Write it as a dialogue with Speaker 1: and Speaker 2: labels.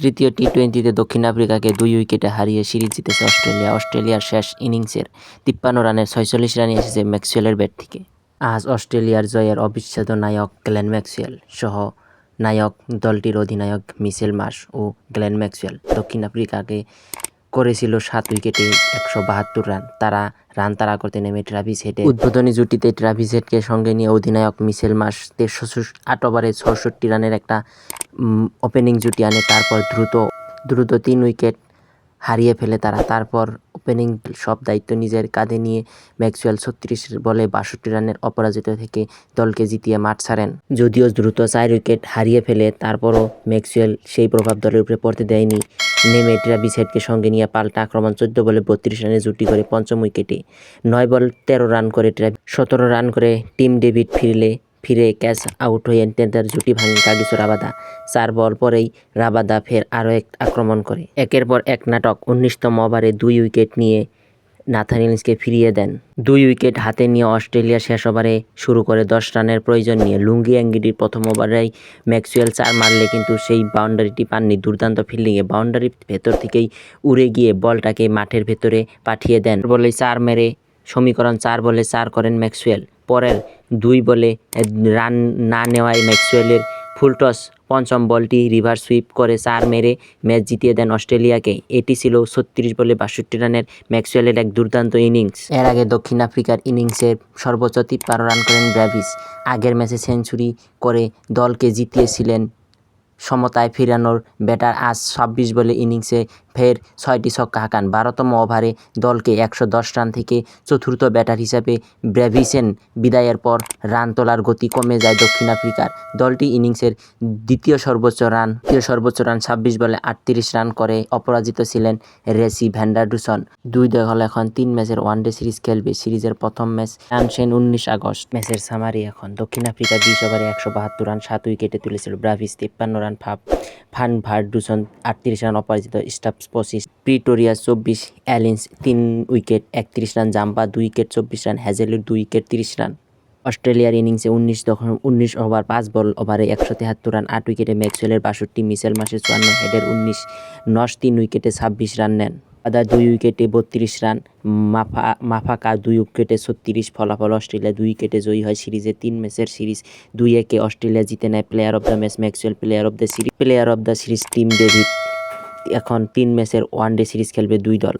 Speaker 1: তৃতীয় টি টোয়েন্টিতে দক্ষিণ আফ্রিকাকে দুই উইকেটে হারিয়ে সিরিজ জিতেছে অস্ট্রেলিয়া। অস্ট্রেলিয়ার শেষ ইনিংসের তিপ্পান্ন রানের ছয়চল্লিশ রানই এসেছে ম্যাক্সওয়েলের ব্যাট থেকে। আজ অস্ট্রেলিয়ার জয়ের অবিচ্ছেদ্য নায়ক গ্লেন ম্যাক্সওয়েল সহ নায়ক দলটির অধিনায়ক মিচেল মাস ও গ্লেন ম্যাক্সওয়েল দক্ষিণ আফ্রিকাকে করেছিল সাত উইকেটে একশো বাহাত্তর রান। তারা রান তাড়া করতে নেমে ট্রাভিস হেডে উদ্বোধনী জুটিতে ট্রাভিস হেডকে সঙ্গে নিয়ে অধিনায়ক মিচেল মাস তেরোশো আট ওভারে ছষট্টি রানের একটা ওপেনিং জুটি আনে, তারপর দ্রুত দ্রুত তিন উইকেট হারিয়ে ফেলে তারা। তারপর ওপেনিং সব দায়িত্ব নিজের কাঁধে নিয়ে ম্যাক্সওয়েল ছত্রিশ বলে বাষট্টি রানের অপরাজিত থেকে দলকে জিতিয়ে মাঠ ছাড়েন। যদিও দ্রুত চার উইকেট হারিয়ে ফেলে, তারপরও ম্যাক্সওয়েল সেই প্রভাব দলের উপরে পড়তে দেয়নি। নেমে ট্রাভিস হেডকে সঙ্গে নিয়ে পাল্টা আক্রমণ, চোদ্দ বলে বত্রিশ রানে জুটি করে পঞ্চম উইকেটে নয় বল তেরো রান করে ট্রাভিস সতেরো রান করে টিম ডেভিড ফিরলে ফিরে ক্যাচ আউট হয়ে তাদের জুটি ভাঙে কাগিসো রাবাদা। চার বল পরেই রাবাদা ফের আরও এক আক্রমণ করে। একের পর এক নাটক উনিশতম ওভারে দুই উইকেট নিয়ে নাথানিলসকে ফিরিয়ে দেন। দুই উইকেট হাতে নিয়ে অস্ট্রেলিয়া শেষ ওভারে শুরু করে দশ রানের প্রয়োজন নিয়ে লুঙ্গি অ্যাঙ্গিডির প্রথম ওভারেই ম্যাক্সওয়েল চার মারলে কিন্তু সেই বাউন্ডারিটি পাননি। দুর্দান্ত ফিল্ডিংয়ে বাউন্ডারির ভেতর থেকেই উড়ে গিয়ে বলটাকে মাঠের ভেতরে পাঠিয়ে দেন। বলে চার মেরে সমীকরণ চার বলে চার করেন ম্যাক্সওয়েল। পরের দুই বলে রান না নেওয়ায় ম্যাক্সওয়েলের ফুলটস পঞ্চম বলটি রিভার্স সুইপ করে চার মেরে ম্যাচ জিতিয়ে দেন অস্ট্রেলিয়াকে। এটি ছিল ছত্রিশ বলে বাষট্টি রানের ম্যাক্সওয়েলের এক দুর্দান্ত ইনিংস। এর আগে দক্ষিণ আফ্রিকার ইনিংসের সর্বোচ্চ তিপ্পান্ন রান করেন ব্র্যাভিস। আগের ম্যাচে সেঞ্চুরি করে দলকে জিতিয়েছিলেন সমতায় ফিরানোর ব্যাটার আজ ছাব্বিশ বলে ইনিংসে ফের ছয়টি ছক্কা হাঁকান। বারোতম ওভারে দলকে একশো দশ রান থেকে চতুর্থ ব্যাটার হিসাবে ব্র্যাভিসেন বিদায়ের পর রান তোলার গতি কমে যায় দক্ষিণ আফ্রিকার। দলটি ইনিংসের দ্বিতীয় সর্বোচ্চ রান, দ্বিতীয় সর্বোচ্চ রান ছাব্বিশ বলে আটত্রিশ রান করে অপরাজিত ছিলেন রেসি ভ্যান্ডারডুসন। দুই দল এখন তিন ম্যাচের ওয়ানডে সিরিজ খেলবে সিরিজের প্রথম ম্যাচ আনসেন উনিশ আগস্ট। ম্যাচের সামারি এখন। দক্ষিণ আফ্রিকা বিশ ওভারে একশো বাহাত্তর রান, সাত উইকেটে তুলেছিল ব্রাভিস, তিপ্পান্ন রান ফাপ ফান ভার দুশন আটত্রিশ রান অপরাজিত স্টাফ পঁচিশ। প্রিটোরিয়া চব্বিশ, অ্যালিন্স তিন উইকেট, একত্রিশ রান জাম্পা, দুই উইকেট, চব্বিশ রান হ্যাজেলের দুই উইকেট, তিরিশ রান। অস্ট্রেলিয়ার ইনিংসে উনিশ দশম উনিশ ওভার, পাঁচ বল ওভারে একশো তেহাত্তর রান, আট উইকেটে ম্যাক্সওয়েলের বাষট্টি, মিসেল মাসে চুয়ান্ন হেডের উনিশ, নশ তিন উইকেটে ছাব্বিশ রান নেন। আদা দুই উইকেটে বত্রিশ রান, মাফা, মাফাকা দুই উইকেটে ছত্রিশ, ফলাফল অস্ট্রেলিয়া দুই উইকেটে জয়ী হয় সিরিজে তিন ম্যাচের সিরিজ। দুই একে অস্ট্রেলিয়া জিতে নেয় player of the match Maxwell player of the series player of the series Tim David এখন তিন ম্যাচের ওয়ানডে সিরিজ খেলবে দুই দল।